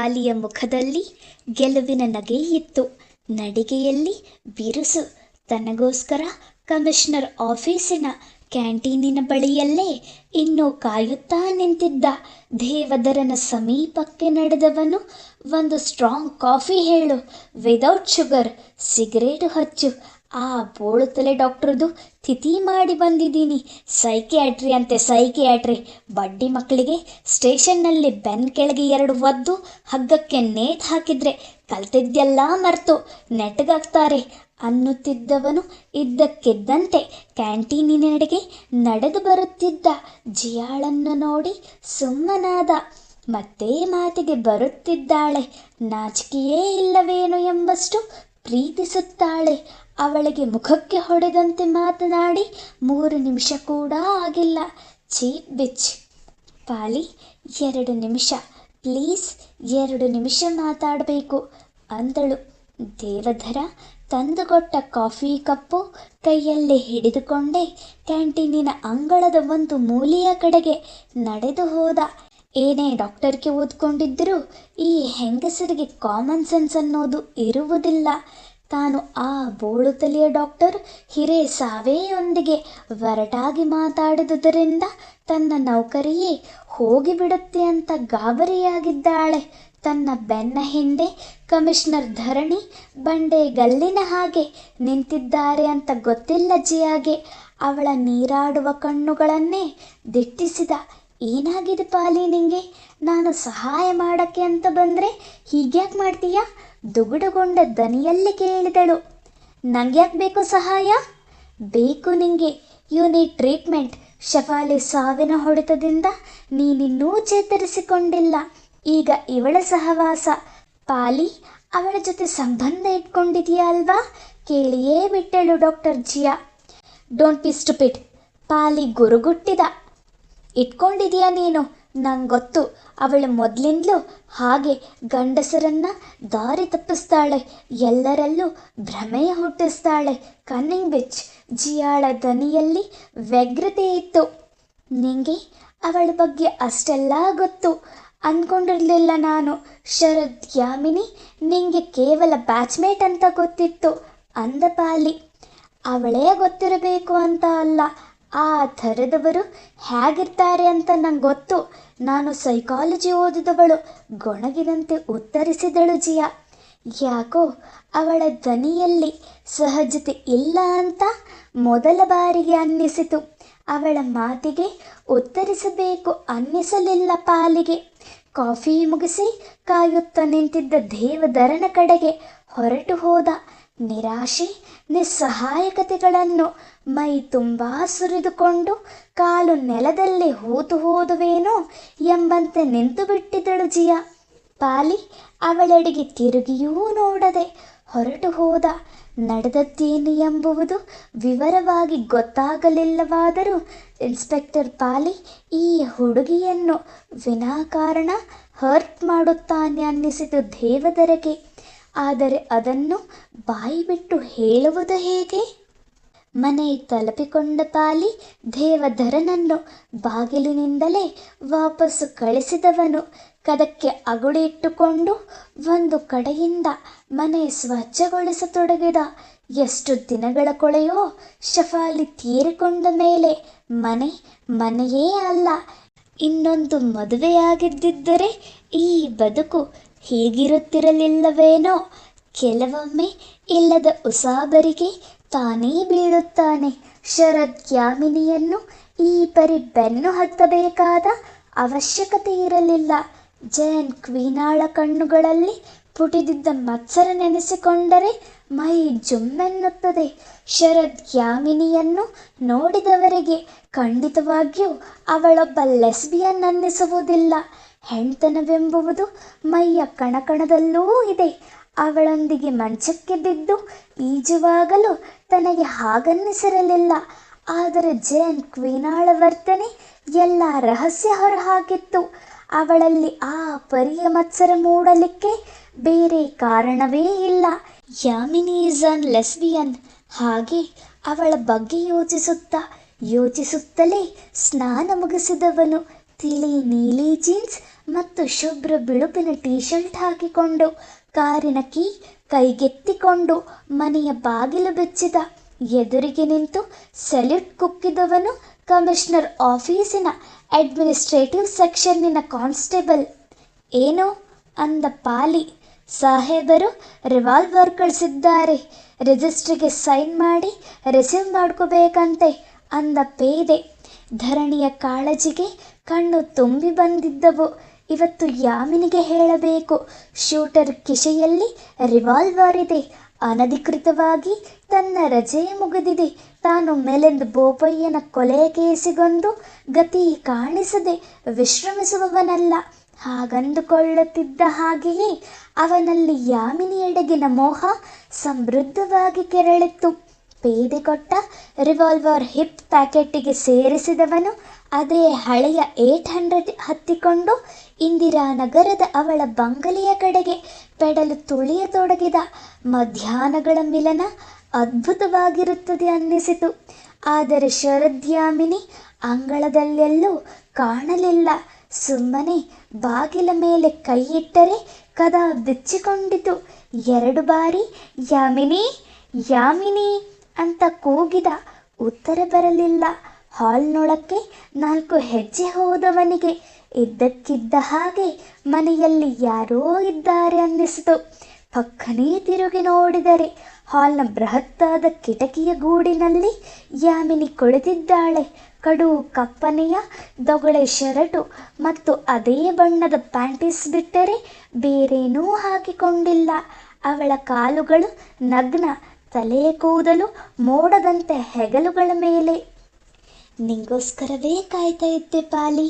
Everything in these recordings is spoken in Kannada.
ಪಾಲಿಯ ಮುಖದಲ್ಲಿ ಗೆಲುವಿನ ನಗೆಯಿತ್ತು ನಡಿಗೆಯಲ್ಲಿ ಬಿರುಸು. ತನಗೋಸ್ಕರ ಕಮಿಷನರ್ ಆಫೀಸಿನ ಕ್ಯಾಂಟೀನಿನ ಬಳಿಯಲ್ಲೇ ಇನ್ನೂ ಕಾಯುತ್ತಾ ನಿಂತಿದ್ದ ದೇವದರನ ಸಮೀಪಕ್ಕೆ ನಡೆದವನು ಒಂದು ಸ್ಟ್ರಾಂಗ್ ಕಾಫಿ ಹೇಳು. ವಿದೌಟ್ ಶುಗರ್ ಸಿಗರೇಟು ಹಚ್ಚು. ಆ ಬೋಳುತ್ತಲೆ ಡಾಕ್ಟ್ರದು ತಿಥಿ ಮಾಡಿ ಬಂದಿದ್ದೀನಿ. ಸೈಕಿಯಾಟ್ರಿ ಅಂತೆ, ಸೈಕಿಯಾಟ್ರಿ. ಬಡ್ಡಿ ಮಕ್ಕಳಿಗೆ ಸ್ಟೇಷನ್ನಲ್ಲಿ ಬೆನ್ ಕೆಳಗೆ ಎರಡು ಒದ್ದು ಹಗ್ಗಕ್ಕೆ ನೇತು ಹಾಕಿದ್ರೆ ಕಲ್ತಿದ್ದೆಲ್ಲ ಮರೆತು ನೆಟ್ಟಗಾಗ್ತಾರೆ ಅನ್ನುತ್ತಿದ್ದವನು ಇದ್ದಕ್ಕಿದ್ದಂತೆ ಕ್ಯಾಂಟೀನಿನೆಡೆಗೆ ನಡೆದು ಬರುತ್ತಿದ್ದ ಜಿಯಾಳನ್ನು ನೋಡಿ ಸುಮ್ಮನಾದ. ಮತ್ತೆ ಮಾತಿಗೆ ಬರುತ್ತಿದ್ದಾಳೆ, ನಾಚಿಕೆಯೇ ಇಲ್ಲವೇನು ಎಂಬಷ್ಟು ಪ್ರೀತಿಸುತ್ತಾಳೆ. ಅವಳಿಗೆ ಮುಖಕ್ಕೆ ಹೊಡೆದಂತೆ ಮಾತನಾಡಿ, ಮೂರು ನಿಮಿಷ ಕೂಡ ಆಗಿಲ್ಲ. ಛೀ, ಬಿಚ್. ಪಾಲಿ ಎರಡು ನಿಮಿಷ. ಪ್ಲೀಸ್, ಎರಡು ನಿಮಿಷ ಮಾತಾಡಬೇಕು. ಅಂದಳು. ದೇವಧರ ತಂದುಕೊಟ್ಟ ಕಾಫಿ ಕಪ್ಪು ಕೈಯಲ್ಲಿ ಹಿಡಿದುಕೊಂಡೇ. ಕ್ಯಾಂಟೀನಿನ ಅಂಗಳದ ಒಂದು ಮೂಲೆಯ ಕಡೆಗೆ ನಡೆದು ಹೋದ. ಏನೇ ಡಾಕ್ಟರ್ಗೆ ಓದ್ಕೊಂಡಿದ್ದರೂ ಈ ಹೆಂಗಸರಿಗೆ ಕಾಮನ್ ಸೆನ್ಸ್ ಅನ್ನೋದು ಇರುವುದಿಲ್ಲ. ತಾನು ಆ ಬೋಳು ತಲೆಯ ಡಾಕ್ಟರ್ ಹಿರೇ ಸಾವೆಯೊಂದಿಗೆ ಒರಟಾಗಿ ಮಾತಾಡಿದುದರಿಂದ ತನ್ನ ನೌಕರಿಯೇ ಹೋಗಿಬಿಡುತ್ತೆ ಅಂತ ಗಾಬರಿಯಾಗಿದ್ದಾಳೆ. ತನ್ನ ಬೆನ್ನ ಹಿಂದೆ ಕಮಿಷನರ್ ಧರಣಿ ಬಂಡೆ ಗಲ್ಲಿನ ಹಾಗೆ ನಿಂತಿದ್ದಾರೆ ಅಂತ ಗೊತ್ತಿಲ್ಲ ಜಿಯಾಗೆ. ಅವಳ ನೀರಾಡುವ ಕಣ್ಣುಗಳನ್ನೇ ದಿಟ್ಟಿಸಿದ ಏನಾಗಿದೆ ಪಾಲಿ ನಿಂಗೆ? ನಾನು ಸಹಾಯ ಮಾಡಕ್ಕೆ ಅಂತ ಬಂದರೆ ಹೀಗ್ಯಾಕೆ ಮಾಡ್ತೀಯಾ? ದುಗುಡುಗೊಂಡ ದನಿಯಲ್ಲಿ ಕೇಳಿದಳು. ನಂಗ್ಯಾಕೆ ಬೇಕು ಸಹಾಯ? ಬೇಕು ನಿಂಗೆ. ಯು ನೀಡ್ ಟ್ರೀಟ್ಮೆಂಟ್ ಶಫಾಲಿ ಸಾವಿನ ಹೊಡೆತದಿಂದ ನೀನಿನ್ನೂ ಚೇತರಿಸಿಕೊಂಡಿಲ್ಲ. ಈಗ ಇವಳ ಸಹವಾಸ. ಪಾಲಿ, ಅವಳ ಜೊತೆ ಸಂಬಂಧ ಇಟ್ಕೊಂಡಿದೀಯ ಅಲ್ವಾ? ಕೇಳಿಯೇ ಬಿಟ್ಟಳು doctor Jiya. Don't be stupid Pali ಗುರುಗುಟ್ಟಿದ. ಇಟ್ಕೊಂಡಿದೀಯ ನೀನು? ನಂಗೆ ಗೊತ್ತು ಅವಳು ಮೊದಲಿಂದಲೂ ಹಾಗೆ ಗಂಡಸರನ್ನ ದಾರಿ ತಪ್ಪಿಸ್ತಾಳೆ. ಎಲ್ಲರಲ್ಲೂ ಭ್ರಮೆಯ ಹುಟ್ಟಿಸ್ತಾಳೆ. ಕನ್ನಿಂಗ್ ಬಿಚ್, ಜಿಯಾಳ ದನಿಯಲ್ಲಿ ವ್ಯಗ್ರತೆ ಇತ್ತು. ನಿಂಗೆ ಅವಳ ಬಗ್ಗೆ ಅಷ್ಟೆಲ್ಲ ಗೊತ್ತು. ಅಂದ್ಕೊಂಡಿರಲಿಲ್ಲ ನಾನು. ಶರದ್ ಯಾಮಿನಿ ನಿಂಗೆ ಕೇವಲ ಬ್ಯಾಚ್ಮೇಟ್ ಅಂತ ಗೊತ್ತಿತ್ತು. ಅಂದ ಪಾಲಿ. ಅವಳೇ ಗೊತ್ತಿರಬೇಕು ಅಂತ ಅಲ್ಲ. ಆ ಥರದವರು ಹೇಗಿರ್ತಾರೆ ಅಂತ ನಂಗೆ ಗೊತ್ತು. ನಾನು ಸೈಕಾಲಜಿ ಓದಿದವಳು ಗೊಣಗಿದಂತೆ ಉತ್ತರಿಸಿದಳು ಜಿಯಾ. ಯಾಕೋ ಅವಳ ಧ್ವನಿಯಲ್ಲಿ ಸಹಜತೆ ಇಲ್ಲ ಅಂತ ಮೊದಲ ಬಾರಿಗೆ ಅನ್ನಿಸಿತು. ಅವಳ ಮಾತಿಗೆ ಉತ್ತರಿಸಬೇಕು ಅನ್ನಿಸಲಿಲ್ಲ ಪಾಲಿಗೆ. ಕಾಫಿ ಮುಗಿಸಿ ಕಾಯುತ್ತಾ ನಿಂತಿದ್ದ ದೇವದರನ ಕಡೆಗೆ ಹೊರಟು ಹೋದ. ನಿರಾಶೆ, ನಿಸ್ಸಹಾಯಕತೆಗಳನ್ನು ಮೈ ತುಂಬ ಸುರಿದುಕೊಂಡು ಕಾಲು ನೆಲದಲ್ಲಿ ಹೂತು ಹೋದುವೇನೋ ಎಂಬಂತೆ ನಿಂತು ಬಿಟ್ಟಿದ್ದಳು ಜಿಯಾ. ಪಾಲಿ ಅವಳೆಡೆಗೆ ತಿರುಗಿಯೂ ನೋಡದೆ ಹೊರಟು ಹೋದ. ನಡೆದದ್ದೇನು ಎಂಬುವುದು ವಿವರವಾಗಿ ಗೊತ್ತಾಗಲಿಲ್ಲವಾದರೂ ಇನ್ಸ್ಪೆಕ್ಟರ್ ಪಾಲಿ ಈ ಹುಡುಗಿಯನ್ನು ವಿನಾಕಾರಣ ಹರ್ಟ್ ಮಾಡುತ್ತಾನೆ ಅನ್ನಿಸಿತು ದೇವದರಗೆ. ಆದರೆ ಅದನ್ನು ಬಾಯಿ ಬಿಟ್ಟು ಹೇಳುವುದು ಹೇಗೆ? ಮನೆ ತಲುಪಿಕೊಂಡ ಪಾಲಿ ದೇವಧರನನ್ನು ಬಾಗಿಲಿನಿಂದಲೇ ವಾಪಸ್ಸು ಕಳಿಸಿದವನು. ಕದಕ್ಕೆ ಅಗುಳಿಟ್ಟುಕೊಂಡು ಒಂದು ಕಡೆಯಿಂದ ಮನೆ ಸ್ವಚ್ಛಗೊಳಿಸತೊಡಗಿದ. ಎಷ್ಟು ದಿನಗಳ ಕೊಳೆಯೋ ಶಫಾಲಿ ತೀರಿಕೊಂಡ ಮೇಲೆ ಮನೆ ಮನೆಯೇ ಅಲ್ಲ. ಇನ್ನೊಂದು ಮದುವೆಯಾಗಿದ್ದಿದ್ದರೆ ಈ ಬದುಕು ಹೀಗಿರುತ್ತಿರಲಿಲ್ಲವೇನೋ? ಕೆಲವೊಮ್ಮೆ ಇಲ್ಲದ ಉಸಾಬರಿಗೆ ತಾನೇ ಬೀಳುತ್ತಾನೆ. ಶರದ್ ಯಾಮಿನಿಯನ್ನು ಈ ಪರಿ ಬೆನ್ನು ಹತ್ತಬೇಕಾದ ಅವಶ್ಯಕತೆ ಇರಲಿಲ್ಲ. ಜಯನ್ ಕ್ವೀನಾಳ ಕಣ್ಣುಗಳಲ್ಲಿ ಪುಟಿದಿದ್ದ ಮತ್ಸರ ನೆನೆಸಿಕೊಂಡರೆ ಮೈ ಜುಮ್ಮೆನ್ನುತ್ತದೆ. ಶರದ್ ಯಾಮಿನಿಯನ್ನು ನೋಡಿದವರಿಗೆ ಖಂಡಿತವಾಗಿಯೂ ಅವಳೊಬ್ಬ ಲೆಸ್ಬಿಯನ್ ಅನ್ನಿಸುವುದಿಲ್ಲ. ಹೆಣ್ತನವೆಂಬುವುದು ಮೈಯ ಕಣಕಣದಲ್ಲೂ ಇದೆ. ಅವಳೊಂದಿಗೆ ಮಂಚಕ್ಕೆ ಬಿದ್ದು ಈಜುವಾಗಲೂ ತನಗೆ ಹಾಗನ್ನಿಸಿರಲಿಲ್ಲ. ಆದರೆ ಜೇನ್ ಕ್ವೀನಾಳ ವರ್ತನೆ ಎಲ್ಲ ರಹಸ್ಯ ಹೊರಹಾಕಿತ್ತು. ಅವಳಲ್ಲಿ ಆ ಪರಿಯ ಮತ್ಸರ ಮೂಡಲಿಕ್ಕೆ ಬೇರೆ ಕಾರಣವೇ ಇಲ್ಲ. Yamini an lesbian. ಹಾಗೆ ಅವಳ ಬಗ್ಗೆ ಯೋಚಿಸುತ್ತಾ ಯೋಚಿಸುತ್ತಲೇ ಸ್ನಾನ ಮುಗಿಸಿದವನು. ತಿಳಿ ನೀಲಿ ಜೀನ್ಸ್ ಮತ್ತು ಶುಭ್ರ ಬಿಳುಪಿನ ಟೀ ಶರ್ಟ್ ಹಾಕಿಕೊಂಡು, ಕಾರಿನ ಕೀ ಕೈಗೆತ್ತಿಕೊಂಡು ಮನೆಯ ಬಾಗಿಲು ಬೆಚ್ಚಿದ ಎದುರಿಗೆ ನಿಂತು ಸೆಲ್ಯೂಟ್ ಕುಕ್ಕಿದವನು ಕಮಿಷನರ್ ಆಫೀಸಿನ ಅಡ್ಮಿನಿಸ್ಟ್ರೇಟಿವ್ ಸೆಕ್ಷನ್ನಿನ ಕಾನ್ಸ್ಟೇಬಲ್. ಏನು? ಅಂದ ಪಾಲಿ. ಸಾಹೇಬರು ರಿವಾಲ್ವರ್ ಕಳಿಸಿದ್ದಾರೆ. ರಿಜಿಸ್ಟ್ರಿಗೆ ಸೈನ್ ಮಾಡಿ ರಿಸೀವ್ ಮಾಡ್ಕೋಬೇಕಂತೆ ಅಂದ ಪೇದೆ. ಧರಣಿಯ ಕಾಳಜಿಗೆ ಕಣ್ಣು ತುಂಬಿ ಬಂದಿದ್ದವು. ಇವತ್ತು ಯಾಮಿನಿಗೆ ಹೇಳಬೇಕು? ಶೂಟರ್ ಕಿಶೆಯಲ್ಲಿ ರಿವಾಲ್ವರ್ ಇದೆ. ಅನಧಿಕೃತವಾಗಿ ತನ್ನ ರಜೆ ಮುಗಿದಿದೆ. ತಾನು ಮೆಲೆಂದ್ ಬೋಪಯ್ಯನ ಕೊಲೆ ಕೇಸಿಗೊಂದು ಗತಿ ಕಾಣಿಸದೆ ವಿಶ್ರಮಿಸುವವನಲ್ಲ. ಹಾಗಂದುಕೊಳ್ಳುತ್ತಿದ್ದ ಹಾಗೆಯೇ ಅವನಲ್ಲಿ ಯಾಮಿನಿಯೆಡೆಗಿನ ಮೋಹ ಸಮೃದ್ಧವಾಗಿ ಕೆರಳಿತ್ತು. ಪೇದೆ ಕೊಟ್ಟ ರಿವಾಲ್ವರ್ ಹಿಪ್ ಪ್ಯಾಕೆಟ್ಟಿಗೆ ಸೇರಿಸಿದವನು ಅದೇ ಹಳೆಯ ಏಟ್ ಹಂಡ್ರೆಡ್ ಹತ್ತಿಕೊಂಡು ಇಂದಿರಾನಗರದ ಅವಳ ಬಂಗಲೆಯ ಕಡೆಗೆ ಪೆಡಲು ತುಳಿಯತೊಡಗಿದ ಮಧ್ಯಾಹ್ನಗಳ ಮಿಲನ ಅದ್ಭುತವಾಗಿರುತ್ತದೆ ಅನ್ನಿಸಿತು. ಆದರೆ ಶರದ್ಯಾಮಿನಿ ಅಂಗಳದಲ್ಲೆಲ್ಲೂ ಕಾಣಲಿಲ್ಲ. ಸುಮ್ಮನೆ ಬಾಗಿಲ ಮೇಲೆ ಕೈಯಿಟ್ಟರೆ ಕದ ಬಿಚ್ಚಿಕೊಂಡಿತು. ಎರಡು ಬಾರಿ, ಯಾಮಿನಿ ಯಾಮಿನಿ ಅಂತ ಕೂಗಿದ ಉತ್ತರ ಬರಲಿಲ್ಲ. ಹಾಲ್ನೊಳಕ್ಕೆ ನಾಲ್ಕು ಹೆಜ್ಜೆ ಹೋದವನಿಗೆ ಇದ್ದಕ್ಕಿದ್ದ ಹಾಗೆ ಮನೆಯಲ್ಲಿ ಯಾರೋ ಇದ್ದಾರೆ ಅನ್ನಿಸಿತು. ಪಕ್ಕನೇ ತಿರುಗಿ ನೋಡಿದರೆ ಹಾಲ್ನ ಬೃಹತ್ತಾದ ಕಿಟಕಿಯ ಗೂಡಿನಲ್ಲಿ ಯಾಮಿನಿ ಕುಳಿತಿದ್ದಾಳೆ. ಕಡು ಕಪ್ಪನೆಯ ದೊಗಳೆ ಶರಟು ಮತ್ತು ಅದೇ ಬಣ್ಣದ ಪ್ಯಾಂಟೀಸ್ ಬಿಟ್ಟರೆ ಬೇರೇನೂ ಹಾಕಿಕೊಂಡಿಲ್ಲ. ಅವಳ ಕಾಲುಗಳು ನಗ್ನ ತಲೆಯ ಕೂದಲು ಮೋಡದಂತೆ ಹೆಗಲುಗಳ ಮೇಲೆ. ನಿಂಗೋಸ್ಕರವೇ ಕಾಯ್ತಾ ಇದ್ದೆ ಪಾಲಿ.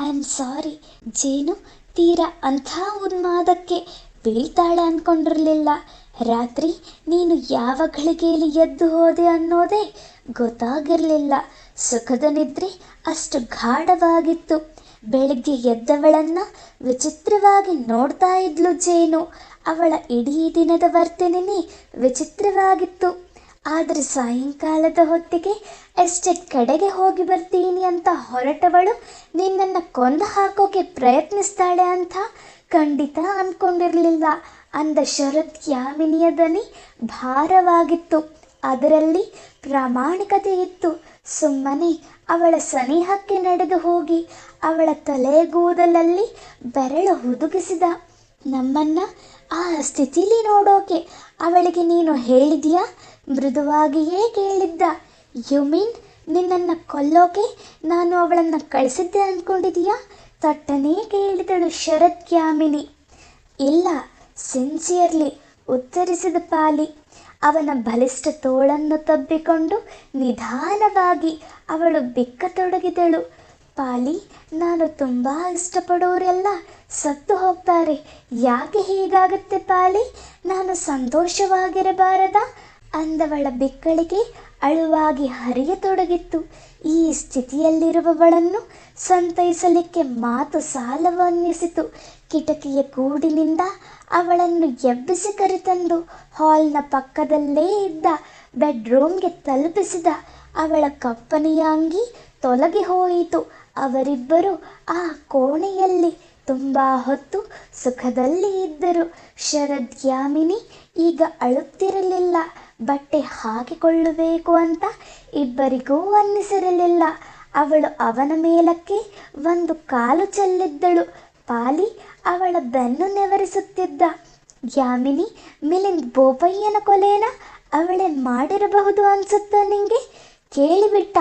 ಐ ಆಮ್ ಸಾರಿ ಜೇನು ತೀರಾ ಅಂಥ ಉನ್ಮಾದಕ್ಕೆ ಬೀಳ್ತಾಳೆ ಅಂದ್ಕೊಂಡಿರಲಿಲ್ಲ ರಾತ್ರಿ ನೀನು ಯಾವ ಗಳಿಗೆಯಲ್ಲಿ ಎದ್ದು ಹೋದೆ ಅನ್ನೋದೇ ಗೊತ್ತಾಗಿರಲಿಲ್ಲ. ಸುಖದ ನಿದ್ರೆ ಅಷ್ಟು ಗಾಢವಾಗಿತ್ತು. ಬೆಳಗ್ಗೆ ಎದ್ದವಳನ್ನು ವಿಚಿತ್ರವಾಗಿ ನೋಡ್ತಾ ಇದ್ಲು ಜೇನು. ಅವಳ ಇಡೀ ದಿನದ ವರ್ತನೆನೇ ವಿಚಿತ್ರವಾಗಿತ್ತು. ಆದರೆ ಸಾಯಂಕಾಲದ ಹೊತ್ತಿಗೆ ಎಸ್ಟೇಟ್ ಕಡೆಗೆ ಹೋಗಿ ಬರ್ತೀನಿ ಅಂತ ಹೊರಟವಳು ನಿನ್ನನ್ನು ಕೊಂದು ಹಾಕೋಕೆ ಪ್ರಯತ್ನಿಸ್ತಾಳೆ ಅಂತ ಖಂಡಿತ ಅಂದ್ಕೊಂಡಿರಲಿಲ್ಲ ಅಂದ ಶರತ್ ಯಾಮಿನಿಯ ದನಿ ಭಾರವಾಗಿತ್ತು. ಅದರಲ್ಲಿ ಪ್ರಾಮಾಣಿಕತೆ ಇತ್ತು. ಸುಮ್ಮನೆ ಅವಳ ಸನಿಹಕ್ಕೆ ನಡೆದು ಹೋಗಿ ಅವಳ ತಲೆಗೂದಲಲ್ಲಿ ಬೆರಳು ಹುದುಗಿಸಿದ. ನಮ್ಮನ್ನ ಆ ಸ್ಥಿತಿಲಿ ನೋಡೋಕೆ ಅವಳಿಗೆ ನೀನು ಹೇಳಿದ್ಯಾ? ಮೃದುವಾಗಿಯೇ ಕೇಳಿದ್ದ ಯು ಮೀನ್ ನಿನ್ನನ್ನು ಕೊಲ್ಲೋಕೆ ನಾನು ಅವಳನ್ನು ಕಳಿಸಿದ್ದೆ ಅಂದ್ಕೊಂಡಿದೀಯಾ ತಟ್ಟನೇ ಕೇಳಿದಳು ಶರತ್ ಕ್ಯಾಮಿನಿ ಇಲ್ಲ ಸಿನ್ಸಿಯರ್ಲಿ ಉತ್ತರಿಸಿದ ಪಾಲಿ. ಅವನ ಬಲಿಷ್ಠ ತೋಳನ್ನು ತಬ್ಬಿಕೊಂಡು ನಿಧಾನವಾಗಿ ಅವಳು ಬಿಕ್ಕತೊಡಗಿದಳು. ಪಾಲಿ, ನಾನು ತುಂಬ ಇಷ್ಟಪಡೋರೆಲ್ಲ ಸತ್ತು ಹೋಗ್ತಾರೆ. ಯಾಕೆ ಹೀಗಾಗುತ್ತೆ ಪಾಲಿ? ನಾನು ಸಂತೋಷವಾಗಿರಬಾರದ? ಅಂದವಳ ಬೆಕ್ಕಳಿಗೆ ಅಳುವಾಗಿ ಹರಿಯತೊಡಗಿತ್ತು. ಈ ಸ್ಥಿತಿಯಲ್ಲಿರುವವಳನ್ನು ಸಂತೈಸಲಿಕ್ಕೆ ಮಾತು ಸಾಲವನ್ನಿಸಿತು ಕಿಟಕಿಯ ಗೂಡಿನಿಂದ ಅವಳನ್ನು ಎಬ್ಬಿಸಿ ಕರೆತಂದು ಹಾಲ್ನ ಪಕ್ಕದಲ್ಲೇ ಇದ್ದ ಬೆಡ್ರೂಮ್ಗೆ ತಲುಪಿಸಿದ ಅವಳ ಕಪ್ಪನೆಯ ಅಂಗಿ ತೊಲಗಿ ಹೋಯಿತು. ಅವರಿಬ್ಬರು ಆ ಕೋಣೆಯಲ್ಲಿ ತುಂಬ ಹೊತ್ತು ಸುಖದಲ್ಲಿ ಇದ್ದರು. ಶರದ್ ಯಾಮಿನಿ ಈಗ ಅಳುತ್ತಿರಲಿಲ್ಲ. ಬಟ್ಟೆ ಹಾಕಿಕೊಳ್ಳಬೇಕು ಅಂತ ಇಬ್ಬರಿಗೂ ಅನ್ನಿಸಿರಲಿಲ್ಲ. ಅವಳು ಅವನ ಮೇಲಕ್ಕೆ ಒಂದು ಕಾಲು ಚೆಲ್ಲಿದ್ದಳು. ಪಾಲಿ ಅವಳ ಬೆನ್ನು ನೆವರಿಸುತ್ತಿದ್ದ. ಯಾಮಿನಿ, ಮಿಲಿಂದ್ ಬೋಪಯ್ಯನ ಕೊಲೆನ ಅವಳೇ ಮಾಡಿರಬಹುದು ಅನ್ಸುತ್ತಾ ನಿಂಗೆ? ಕೇಳಿಬಿಟ್ಟ.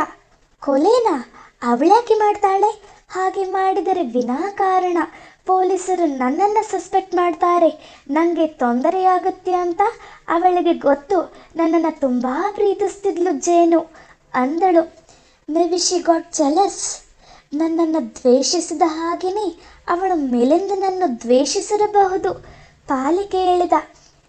ಕೊಲೆನಾ? ಅವಳ್ಯಾಕೆ ಮಾಡ್ತಾಳೆ? ಹಾಗೆ ಮಾಡಿದರೆ ವಿನಾಕಾರಣ. ಪೊಲೀಸರು ನನ್ನನ್ನು ಸಸ್ಪೆಕ್ಟ್ ಮಾಡ್ತಾರೆ. ನನಗೆ ತೊಂದರೆಯಾಗುತ್ತೆ ಅಂತ ಅವಳಿಗೆ ಗೊತ್ತು. ನನ್ನನ್ನು ತುಂಬ ಪ್ರೀತಿಸ್ತಿದ್ಲು ಜೇನು. ಅಂದಳು, may be she got jealous ನನ್ನನ್ನು ದ್ವೇಷಿಸಿದ ಹಾಗೆಯೇ ಅವಳು ಮೇಲಿಂದ ನನ್ನ ದ್ವೇಷಿಸಿರಬಹುದು. ಪಾಲಿ ಕೇಳಿದ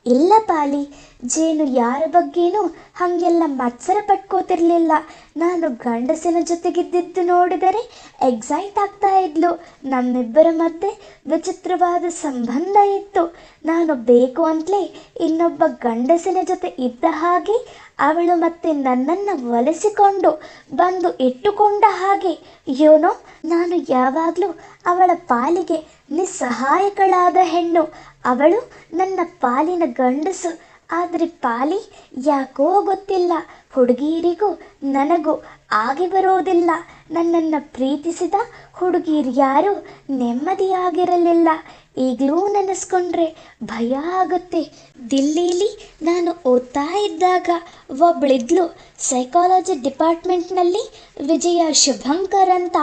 ಇಲ್ಲ ಪಾಲಿ ಜೇನು ಯಾರ ಬಗ್ಗೆನೂ ಹಾಗೆಲ್ಲ ಮತ್ಸರ ಪಟ್ಕೋತಿರ್ಲಿಲ್ಲ. ನಾನು ಗಂಡಸಿನ ಜೊತೆಗಿದ್ದಿದ್ದು ನೋಡಿದರೆ ಎಕ್ಸೈಟ್ ಆಗ್ತಾ ಇದ್ಲು. ನಮ್ಮಿಬ್ಬರ ಮಧ್ಯೆ ವಿಚಿತ್ರವಾದ ಸಂಬಂಧ ಇತ್ತು. ನಾನು ಬೇಕು ಅಂತಲೇ ಇನ್ನೊಬ್ಬ ಗಂಡಸಿನ ಜೊತೆ ಇದ್ದ ಹಾಗೆ ಅವಳು ಮತ್ತೆ ನನ್ನನ್ನು ಒಲಿಸಿಕೊಂಡು ಬಂದು ಇಟ್ಟುಕೊಂಡ ಹಾಗೆ. ಯೋನೋ, ನಾನು ಯಾವಾಗಲೂ ಅವಳ ಪಾಲಿಗೆ ನಿಸ್ಸಹಾಯಕಳಾದ ಹೆಣ್ಣು. ಅವಳು ನನ್ನ ಪಾಲಿನ ಗಂಡಸು. ಆದರೆ ಪಾಲಿ ಯಾಕೋ ಗೊತ್ತಿಲ್ಲ. ಹುಡುಗಿಯರಿಗೂ ನನಗೂ ಆಗಿ ಬರೋದಿಲ್ಲ. ನನ್ನನ್ನು ಪ್ರೀತಿಸಿದ ಹುಡುಗಿಯರು ಯಾರೂ ನೆಮ್ಮದಿಯಾಗಿರಲಿಲ್ಲ. ಈಗಲೂ ನೆನೆಸ್ಕೊಂಡ್ರೆ ಭಯ ಆಗುತ್ತೆ. ದಿಲ್ಲಿಲಿ ನಾನು ಓದ್ತಾ ಇದ್ದಾಗ ಒಬ್ಬಳಿದ್ಲು ಸೈಕಾಲಜಿ ಡಿಪಾರ್ಟ್ಮೆಂಟ್ನಲ್ಲಿ ವಿಜಯ ಶುಭಂಕರ್ ಅಂತ.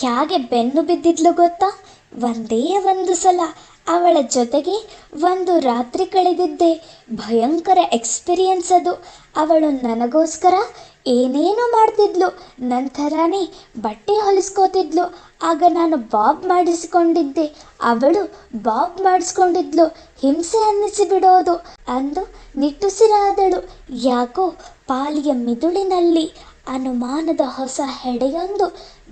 ಹೇಗೆ ಬೆನ್ನು ಬಿದ್ದಿದ್ಲು ಗೊತ್ತಾ? ಒಂದೇ ಒಂದು ಸಲ ಅವಳ ಜೊತೆಗೆ ಒಂದು ರಾತ್ರಿ ಕಳೆದಿದ್ದೆ. ಭಯಂಕರ ಎಕ್ಸ್ಪೀರಿಯನ್ಸ್ ಅದು. ಅವಳು ನನಗೋಸ್ಕರ ಏನೇನೋ ಮಾಡ್ತಿದ್ಲು. ನಂತರನೇ ಬಟ್ಟೆ ಹೊಲಿಸ್ಕೋತಿದ್ಲು. ಆಗ ನಾನು ಬಾಬ್ ಮಾಡಿಸಿಕೊಂಡಿದ್ದೆ. ಅವಳು ಬಾಬ್ ಮಾಡಿಸ್ಕೊಂಡಿದ್ಲು. ಹಿಂಸೆ ಅನ್ನಿಸಿಬಿಡೋದು ಅಂದು ನಿಟ್ಟುಸಿರಾದಳು. ಯಾಕೋ ಪಾಲಿಯ ಮಿದುಳಿನಲ್ಲಿ ಅನುಮಾನದ ಹೊಸ ಹೆಡೆಯೊಂದು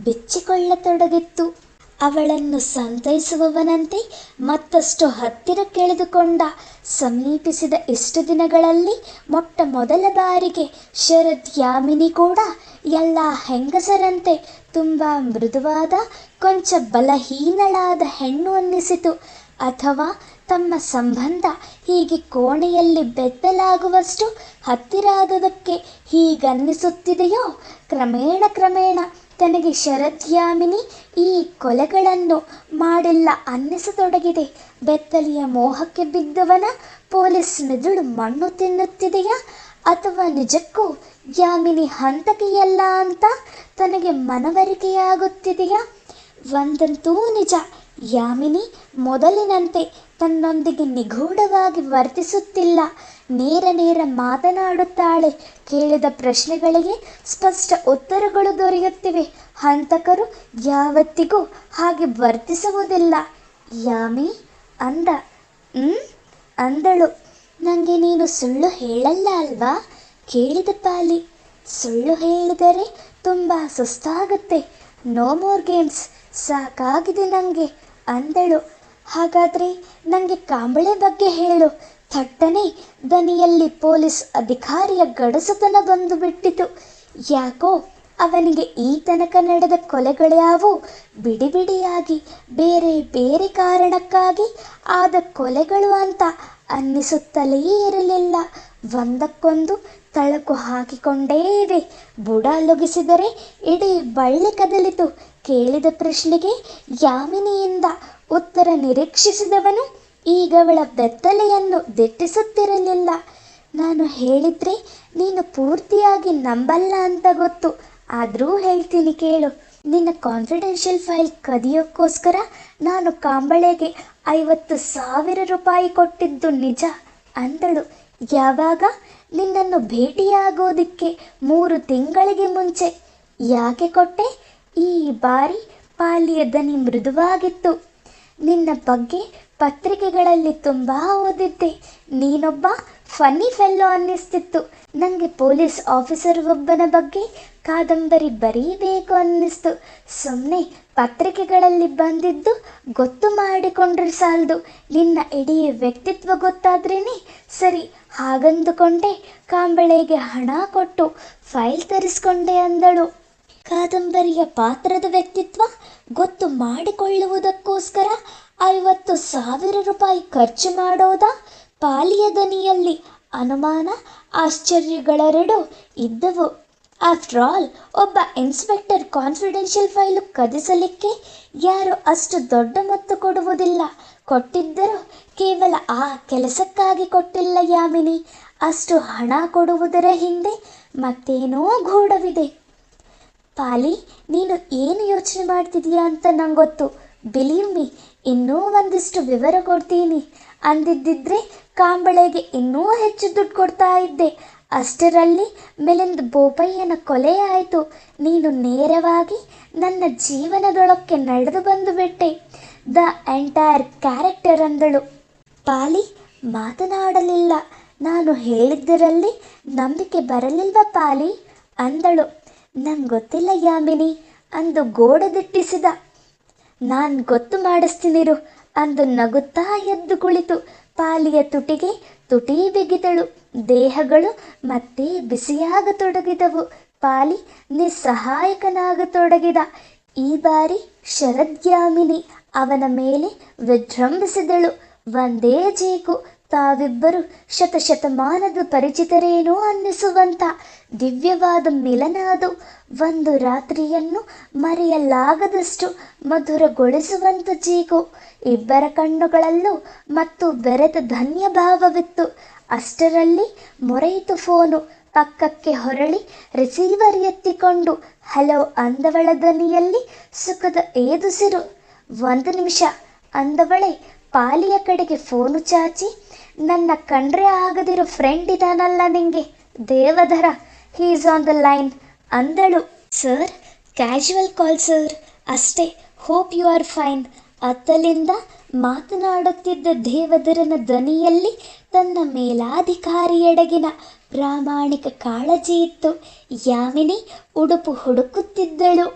ಬಿಚ್ಚಿಕೊಳ್ಳತೊಡಗಿತ್ತು. ಅವಳನ್ನು ಸಂತೈಸುವವನಂತೆ ಮತ್ತಷ್ಟು ಹತ್ತಿರ ಕೆಳೆದುಕೊಂಡ. ಸಮೀಪಿಸಿದ ಇಷ್ಟು ದಿನಗಳಲ್ಲಿ ಮೊಟ್ಟ ಮೊದಲ ಬಾರಿಗೆ ಶರದ್ ಯಾಮಿನಿ ಕೂಡ ಎಲ್ಲ ಹೆಂಗಸರಂತೆ ತುಂಬ ಮೃದುವಾದ, ಕೊಂಚ ಬಲಹೀನಳಾದ ಹೆಣ್ಣು ಅನ್ನಿಸಿತು. ಅಥವಾ ತಮ್ಮ ಸಂಬಂಧ ಹೀಗೆ ಕೋಣೆಯಲ್ಲಿ ಬೆತ್ತಲಾಗುವಷ್ಟು ಹತ್ತಿರ ಆಗೋದಕ್ಕೆ ಹೀಗನ್ನಿಸುತ್ತಿದೆಯೋ? ಕ್ರಮೇಣ ಕ್ರಮೇಣ ತನಗೆ ಶರದ್ಯಾಮಿನಿ ಈ ಕೊಲೆಗಳನ್ನು ಮಾಡಿಲ್ಲ ಅನ್ನಿಸತೊಡಗಿದೆ. ಬೆತ್ತಲೆಯ ಮೋಹಕ್ಕೆ ಬಿದ್ದವನ ಪೊಲೀಸ್ ಮೆದುಳು ಮಣ್ಣು ತಿನ್ನುತ್ತಿದೆಯಾ? ಅಥವಾ ನಿಜಕ್ಕೂ ಯಾಮಿನಿ ಹಂತಕಿಯಲ್ಲ ಅಂತ ತನಗೆ ಮನವರಿಕೆಯಾಗುತ್ತಿದೆಯಾ? ಒಂದಂತೂ ನಿಜ, ಯಾಮಿನಿ ಮೊದಲಿನಂತೆ ತನ್ನೊಂದಿಗೆ ನಿಗೂಢವಾಗಿ ವರ್ತಿಸುತ್ತಿಲ್ಲ. ನೇರ ನೇರ ಮಾತನಾಡುತ್ತಾಳೆ. ಕೇಳಿದ ಪ್ರಶ್ನೆಗಳಿಗೆ ಸ್ಪಷ್ಟ ಉತ್ತರಗಳು ದೊರೆಯುತ್ತಿವೆ. ಹಂತಕರು ಯಾವತ್ತಿಗೂ ಹಾಗೆ ವರ್ತಿಸುವುದಿಲ್ಲ. ಯಾಮಿ? ಅಂದ. ಹ್ಮ್? ಅಂದಳು. ನನಗೆ ನೀನು ಸುಳ್ಳು ಹೇಳಲ್ಲ ಅಲ್ವಾ? ಕೇಳಿದ ಪಾಲಿ. ಸುಳ್ಳು ಹೇಳಿದರೆ ತುಂಬ ಸುಸ್ತಾಗುತ್ತೆ. ನೋ ಮೋರ್ ಗೇಮ್ಸ್ ಸಾಕಾಗಿದೆ ನನಗೆ ಅಂದಳು. ಹಾಗಾದರೆ ನನಗೆ ಕಾಂಬಳೆ ಬಗ್ಗೆ ಹೇಳು. ಥಟ್ಟನೆ ದನಿಯಲ್ಲಿ ಪೊಲೀಸ್ ಅಧಿಕಾರಿಯ ಗಡಸುತನ ಬಂದು ಬಿಟ್ಟಿತು. ಯಾಕೋ ಅವನಿಗೆ ಈ ತನಕ ನಡೆದ ಕೊಲೆಗಳ್ಯಾವು ಬಿಡಿ ಬಿಡಿಯಾಗಿ ಬೇರೆ ಬೇರೆ ಕಾರಣಕ್ಕಾಗಿ ಆದ ಕೊಲೆಗಳು ಅಂತ ಅನ್ನಿಸುತ್ತಲೇ ಇರಲಿಲ್ಲ. ಒಂದಕ್ಕೊಂದು ತಳಕು ಹಾಕಿಕೊಂಡೇ ಇವೆ. ಬುಡ ಲುಗಿಸಿದರೆ ಇಡೀ ಬಳ್ಳಿ ಕದಲಿತು. ಕೇಳಿದ ಪ್ರಶ್ನೆಗೆ ಯಾಮಿನಿಯಿಂದ ಉತ್ತರ ನಿರೀಕ್ಷಿಸಿದವನು ಈಗವಳ ಬೆತ್ತಲೆಯನ್ನು ದಿಟ್ಟಿಸುತ್ತಿರಲಿಲ್ಲ. ನಾನು ಹೇಳಿದ್ರೆ ನೀನು ಪೂರ್ತಿಯಾಗಿ ನಂಬಲ್ಲ ಅಂತ ಗೊತ್ತು. ಆದರೂ ಹೇಳ್ತೀನಿ ಕೇಳು. ನಿನ್ನ ಕಾನ್ಫಿಡೆನ್ಷಿಯಲ್ ಫೈಲ್ ಕದಿಯೋಕ್ಕೋಸ್ಕರ ನಾನು ಕಾಂಬಳೆಗೆ ಐವತ್ತು ಸಾವಿರ ರೂಪಾಯಿ ಕೊಟ್ಟಿದ್ದು ನಿಜ ಅಂದಳು. ಯಾವಾಗ? ನಿನ್ನನ್ನು ಭೇಟಿಯಾಗೋದಕ್ಕೆ ಮೂರು ತಿಂಗಳಿಗೆ ಮುಂಚೆ. ಯಾಕೆ ಕೊಟ್ಟೆ? ಈ ಬಾರಿ ಪಾಲಿಯ ದನಿ ಮೃದುವಾಗಿತ್ತು ನಿನ್ನ ಬಗ್ಗೆ ಪತ್ರಿಕೆಗಳಲ್ಲಿ ತುಂಬ ಓದಿದ್ದೆ. ನೀನೊಬ್ಬ ಫನ್ನಿ ಫೆಲ್ಲೋ ಅನ್ನಿಸ್ತಿತ್ತು. ನನಗೆ ಪೊಲೀಸ್ ಆಫೀಸರ್ ಒಬ್ಬನ ಬಗ್ಗೆ ಕಾದಂಬರಿ ಬರೀಬೇಕು ಅನ್ನಿಸ್ತು. ಸುಮ್ಮನೆ ಪತ್ರಿಕೆಗಳಲ್ಲಿ ಬಂದಿದ್ದು ಗೊತ್ತು ಮಾಡಿಕೊಂಡ್ರೆ ಸಾಲದು. ನಿನ್ನ ಇಡೀ ವ್ಯಕ್ತಿತ್ವ ಗೊತ್ತಾದ್ರೇನೆ ಸರಿ. ಹಾಗಂದುಕೊಂಡೆ ಕಾಂಬಳೆಗೆ ಹಣ ಕೊಟ್ಟು ಫೈಲ್ ತರಿಸ್ಕೊಂಡೆ ಅಂದಳು. ಕಾದಂಬರಿಯ ಪಾತ್ರದ ವ್ಯಕ್ತಿತ್ವ ಗೊತ್ತು ಮಾಡಿಕೊಳ್ಳುವುದಕ್ಕೋಸ್ಕರ ಐವತ್ತು ಸಾವಿರ ರೂಪಾಯಿ ಖರ್ಚು ಮಾಡೋದಾ? ಪಾಲಿಯ ದನಿಯಲ್ಲಿ ಅನುಮಾನ, ಆಶ್ಚರ್ಯಗಳೆರಡು ಇದ್ದವು. ಆಫ್ಟರ್ ಆಲ್ ಒಬ್ಬ ಇನ್ಸ್ಪೆಕ್ಟರ್ ಕಾನ್ಫಿಡೆನ್ಷಿಯಲ್ ಫೈಲು ಕದಿಸಲಿಕ್ಕೆ ಯಾರು ಅಷ್ಟು ದೊಡ್ಡ ಮೊತ್ತ ಕೊಡುವುದಿಲ್ಲ. ಕೊಟ್ಟಿದ್ದರೂ ಕೇವಲ ಆ ಕೆಲಸಕ್ಕಾಗಿ ಕೊಟ್ಟಿಲ್ಲ ಯಾಮಿನಿ. ಅಷ್ಟು ಹಣ ಕೊಡುವುದರ ಹಿಂದೆ ಮತ್ತೇನೋ ಗೂಢವಿದೆ. ಪಾಲಿ, ನೀನು ಏನು ಯೋಚನೆ ಮಾಡ್ತಿದೀಯಾ ಅಂತ ನಂಗೊತ್ತು. ಗೊತ್ತು ಬಿಲೀವ್ ಮೀ ಇನ್ನೂ ಒಂದಿಷ್ಟು ವಿವರ ಕೊಡ್ತೀನಿ. ಅಂದಿದ್ದಿದ್ರೆ ಕಾಂಬಳೆಗೆ ಇನ್ನೂ ಹೆಚ್ಚು ದುಡ್ಡು ಕೊಡ್ತಾ ಇದ್ದೆ. ಅಷ್ಟರಲ್ಲಿ ಮಿಲಿಂದ್ ಬೋಪಯ್ಯನ ಕೊಲೆ ಆಯಿತು. ನೀನು ನೇರವಾಗಿ ನನ್ನ ಜೀವನದೊಳಕ್ಕೆ ನಡೆದು ಬಂದು ಬಿಟ್ಟೆ. ದ ಎಂಟೈರ್ ಕ್ಯಾರೆಕ್ಟರ್ ಅಂದಳು. ಪಾಲಿ ಮಾತನಾಡಲಿಲ್ಲ. ನಾನು ಹೇಳಿದ್ದರಲ್ಲಿ ನಂಬಿಕೆ ಬರಲಿಲ್ವ ಪಾಲಿ? ಅಂದಳು. ನಂಗೆ ಗೊತ್ತಿಲ್ಲ ಯಾಮಿನಿ. ಅಂದು ಗೋಡೆ ದಿಟ್ಟಿಸಿದ ನಾನು ಗೊತ್ತು ಮಾಡಿಸ್ತೀನಿರು ಅಂದು ನಗುತ್ತಾ ಎದ್ದು ಕುಳಿತು ಪಾಲಿಯ ತುಟಿಗೆ ತುಟಿ ಬಿಗಿದಳು. ದೇಹಗಳು ಮತ್ತೆ ಬಿಸಿಯಾಗತೊಡಗಿದವು. ಪಾಲಿ ನಿಸ್ಸಹಾಯಕನಾಗತೊಡಗಿದ. ಈ ಬಾರಿ ಶರದ್ಯಾಮಿನಿ ಅವನ ಮೇಲೆ ವಿಜೃಂಭಿಸಿದಳು. ಒಂದೇ ಜೇಕು ತಾವಿಬ್ಬರು ಶತಶತಮಾನದ ಪರಿಚಿತರೇನೋ ಅನ್ನಿಸುವಂತ ದಿವ್ಯವಾದ ಮಿಲನ ಅದು ಒಂದು ರಾತ್ರಿಯನ್ನು ಮರೆಯಲಾಗದಷ್ಟು ಮಧುರಗೊಳಿಸುವಂತ ಜೀಕು ಇಬ್ಬರ ಕಣ್ಣುಗಳಲ್ಲೂ ಮತ್ತು ಬೆರೆತ ಧನ್ಯ ಭಾವವಿತ್ತು. ಅಷ್ಟರಲ್ಲಿ ಮೊರೆಯಿತು ಫೋನು. ಪಕ್ಕಕ್ಕೆ ಹೊರಳಿ ರಿಸೀವರ್ ಎತ್ತಿಕೊಂಡು, ಹಲೋ ಅಂದವಳ ಧ್ವನಿಯಲ್ಲಿ ಸುಖದ ಏದುಸಿರು. ಒಂದು ನಿಮಿಷ, ಅಂದವಳೆ ಪಾಲಿಯ ಕಡೆಗೆ ಫೋನು ಚಾಚಿ, ನನ್ನ ಕಂಡ್ರೆ ಆಗದಿರೋ ಫ್ರೆಂಡ್ ಇದಾನಲ್ಲ ನಿಂಗೆ, Devadhar he's on the line ಅಂದಳು. ಸರ್ ಕ್ಯಾಶುವಲ್ ಕಾಲ್ ಸರ್ ಅಷ್ಟೇ ಹೋಪ್ ಯು ಆರ್ ಫೈನ್ ಅತ್ತಲಿಂದ ಮಾತನಾಡುತ್ತಿದ್ದ ದೇವದರನ ಧ್ವನಿಯಲ್ಲಿ ತನ್ನ ಮೇಲಾಧಿಕಾರಿಯೆಡಗಿನ ಪ್ರಾಮಾಣಿಕ ಕಾಳಜಿ ಇತ್ತು. ಯಾಮಿನಿ ಉಡುಪು ಹುಡುಕುತ್ತಿದ್ದಳು.